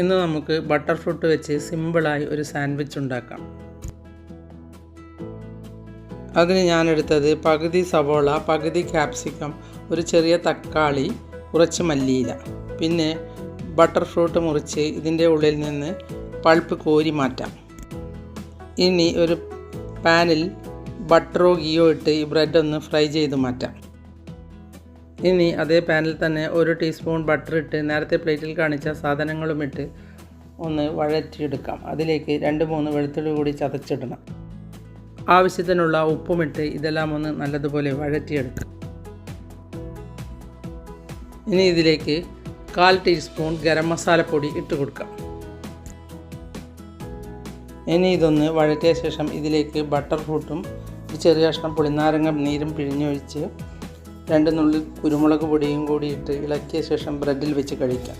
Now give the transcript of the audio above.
ഇന്ന് നമുക്ക് butter fruit വെച്ച് സിമ്പിളായി ഒരു സാൻഡ്വിച്ച് ഉണ്ടാക്കാം. അതിന് ഞാൻ എടുത്തത് പകുതി സവോള പകുതി ക്യാപ്സിക്കം ഒരു ചെറിയ തക്കാളി കുറച്ച് മല്ലിയില. പിന്നെ ബട്ടർ ഫ്രൂട്ട് മുറിച്ച് ഇതിന്റെ ഉള്ളിൽ നിന്ന് പൾപ്പ് കോരി മാറ്റാം. ഇനി ഒരു പാനിൽ ബട്ടറോ ഗിയോ ഇട്ട് ഈ ബ്രെഡ് ഒന്ന് ഫ്രൈ ചെയ്ത് മാറ്റാം. ഇനി അതേ പാനിൽ തന്നെ ഒരു ടീസ്പൂൺ ബട്ടർ ഇട്ട് നേരത്തെ പ്ലേറ്റിൽ കാണിച്ച സാധനങ്ങളും ഇട്ട് ഒന്ന് വഴറ്റിയെടുക്കാം. അതിലേക്ക് രണ്ട് മൂന്ന് വെളുത്തുള്ളി കൂടി ചതച്ചിടണം. ആവശ്യത്തിനുള്ള ഉപ്പുമിട്ട് ഇതെല്ലാം ഒന്ന് നല്ലതുപോലെ വഴറ്റിയെടുക്കാം. ഇനി ഇതിലേക്ക് കാൽ ടീസ്പൂൺ ഗരം മസാലപ്പൊടി ഇട്ട് കൊടുക്കാം. ഇനി ഇതൊന്ന് വഴറ്റിയ ശേഷം ഇതിലേക്ക് ബട്ടർ ഫ്രൂട്ടും ചെറിയ കഷ്ണം പുളിനാരങ്ങ നീരും പിഴിഞ്ഞൊഴിച്ച് രണ്ട് നുള്ളി കുരുമുളക് പൊടിയും കൂടി ഇട്ട് ഇളക്കിയ ശേഷം ബ്രെഡിൽ വെച്ച് കഴിക്കാം.